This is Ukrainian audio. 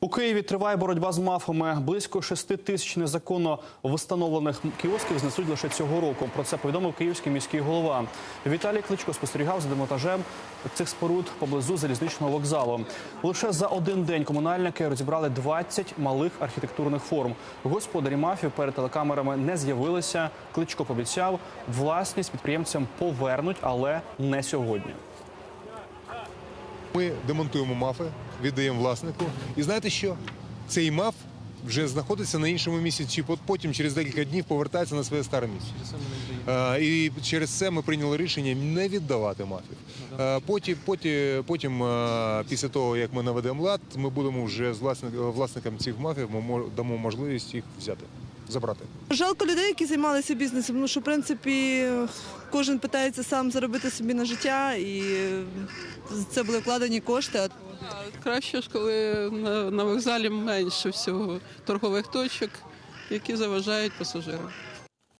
У Києві триває боротьба з мафами. Близько шести тисяч незаконно встановлених кіосків знесуть лише цього року. Про це повідомив київський міський голова. Віталій Кличко спостерігав за демонтажем цих споруд поблизу залізничного вокзалу. Лише за один день комунальники розібрали 20 малих архітектурних форм. Господарі мафів перед телекамерами не з'явилися. Кличко пообіцяв, власність підприємцям повернуть, але не сьогодні. Ми демонтуємо мафи, віддаємо власнику. І знаєте що? Цей маф вже знаходиться на іншому місці, чи потім через декілька днів повертається на своє старе місце. І через це ми прийняли рішення не віддавати мафів. Е, Потім, потім, потім після того, як ми наведемо лад, ми будемо вже з власник, власникам цих мафів, ми дамо можливість їх взяти, забрати. Жалко людей, які займалися бізнесом. Ну що в принципі кожен питається сам заробити собі на життя, і це були вкладені кошти. А Краще ж, коли на вокзалі менше всього торгових точок, які заважають пасажирам.